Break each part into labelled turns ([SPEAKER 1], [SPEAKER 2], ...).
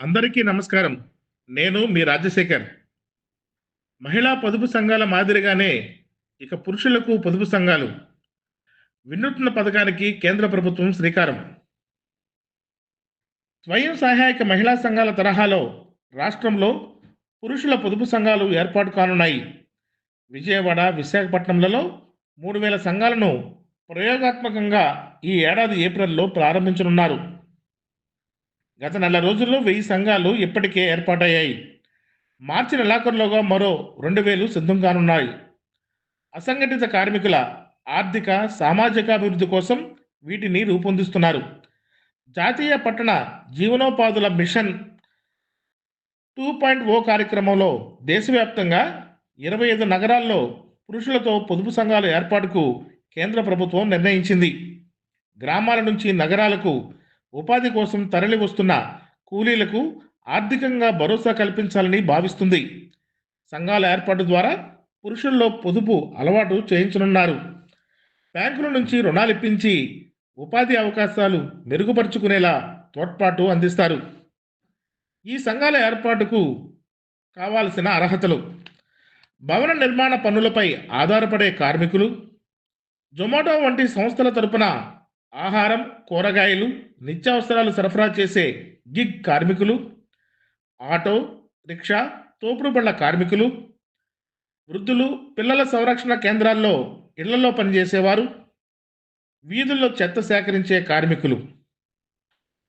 [SPEAKER 1] అందరికీ నమస్కారం. నేను మీ రాజశేఖర్. మహిళా పొదుపు సంఘాల మాదిరిగానే ఇక పురుషులకు పొదుపు సంఘాలు. వినూత్న పథకానికి కేంద్ర ప్రభుత్వం శ్రీకారం. స్వయం సహాయక మహిళా సంఘాల తరహాలో రాష్ట్రంలో పురుషుల పొదుపు సంఘాలు ఏర్పాటు కానున్నాయి. విజయవాడ విశాఖపట్నంలలో మూడు వేల సంఘాలను ప్రయోగాత్మకంగా ఈ ఏడాది ఏప్రిల్లో ప్రారంభించనున్నారు. గత నెల రోజుల్లో వెయ్యి సంఘాలు ఇప్పటికే ఏర్పాటయ్యాయి. మార్చి నెలాఖరులోగా మరో రెండు వేలు సిద్ధం కానున్నాయి. అసంఘటిత కార్మికుల ఆర్థిక సామాజిక అభివృద్ధి కోసం వీటిని రూపొందిస్తున్నారు. జాతీయ పట్టణ జీవనోపాధుల మిషన్ టూ పాయింట్ ఓ కార్యక్రమంలో దేశవ్యాప్తంగా ఇరవై ఐదు నగరాల్లో పురుషులతో పొదుపు సంఘాల ఏర్పాటుకు కేంద్ర ప్రభుత్వం నిర్ణయించింది. గ్రామాల నుంచి నగరాలకు ఉపాధి కోసం తరలి వస్తున్న కూలీలకు ఆర్థికంగా భరోసా కల్పించాలని భావిస్తుంది. సంఘాల ఏర్పాటు ద్వారా పురుషుల్లో పొదుపు అలవాటు చేయించనున్నారు. బ్యాంకుల నుంచి రుణాలు ఇప్పించి ఉపాధి అవకాశాలు మెరుగుపరుచుకునేలా తోడ్పాటు అందిస్తారు. ఈ సంఘాల ఏర్పాటుకు కావాల్సిన అర్హతలు. భవన నిర్మాణ పనులపై ఆధారపడే కార్మికులు జొమాటో వంటి సంస్థల తరపున ఆహారం కూరగాయలు నిత్యావసరాలు సరఫరా చేసే గిగ్ కార్మికులు ఆటో రిక్షా తోపుడు బండ్ల కార్మికులు వృద్ధులు పిల్లల సంరక్షణ కేంద్రాల్లో ఇళ్ళలో పనిచేసేవారు వీధుల్లో చెత్త సేకరించే కార్మికులు.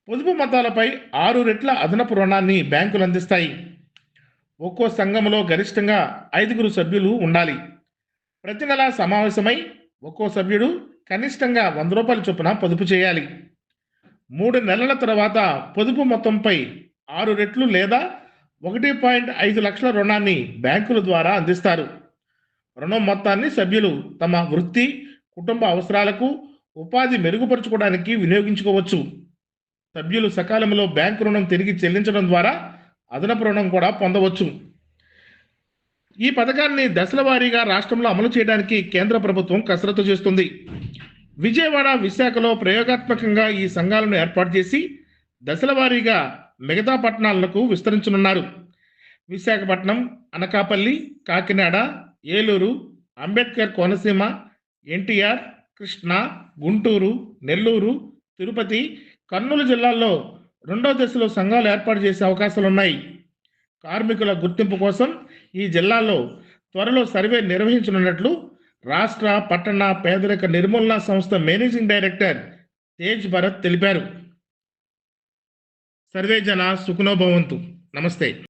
[SPEAKER 1] పొదుపు మతాలపై ఆరు రెట్ల అదనపు రుణాన్ని బ్యాంకులు అందిస్తాయి. ఒక్కో సంఘంలో గరిష్టంగా ఐదుగురు సభ్యులు ఉండాలి. ప్రతి నెల సమావేశమై ఒక్కో సభ్యుడు కనిష్టంగా వంద రూపాయల చొప్పున పొదుపు చేయాలి. మూడు నెలల తర్వాత పొదుపు మొత్తంపై ఆరు రెట్లు లేదా ఒకటి పాయింట్ ఐదు లక్షల రుణాన్ని బ్యాంకుల ద్వారా అందిస్తారు. రుణం మొత్తాన్ని సభ్యులు తమ వృత్తి కుటుంబ అవసరాలకు ఉపాధి మెరుగుపరుచుకోవడానికి వినియోగించుకోవచ్చు. సభ్యులు సకాలంలో బ్యాంకు రుణం తిరిగి చెల్లించడం ద్వారా అదనపు రుణం కూడా పొందవచ్చు. ఈ పథకాన్ని దశల వారీగా రాష్ట్రంలో అమలు చేయడానికి కేంద్ర ప్రభుత్వం కసరత్తు చేస్తుంది. విజయవాడ విశాఖలో ప్రయోగాత్మకంగా ఈ సంఘాలను ఏర్పాటు చేసి దశల వారీగా మిగతా పట్టణాలకు విస్తరించనున్నారు. విశాఖపట్నం అనకాపల్లి కాకినాడ ఏలూరు అంబేద్కర్ కోనసీమ ఎన్టీఆర్ కృష్ణా గుంటూరు నెల్లూరు తిరుపతి కర్నూలు జిల్లాల్లో రెండో దశలో సంఘాలు ఏర్పాటు చేసే అవకాశాలున్నాయి. కార్మికుల గుర్తింపు కోసం ఈ జిల్లాల్లో త్వరలో సర్వే నిర్వహించనున్నట్లు రాష్ట్ర పట్టణ పేదరిక నిర్మూలన సంస్థ మేనేజింగ్ డైరెక్టర్ తేజ్ భరత్ తెలిపారు. సర్వే జన సుఖనోభవంతు నమస్తే.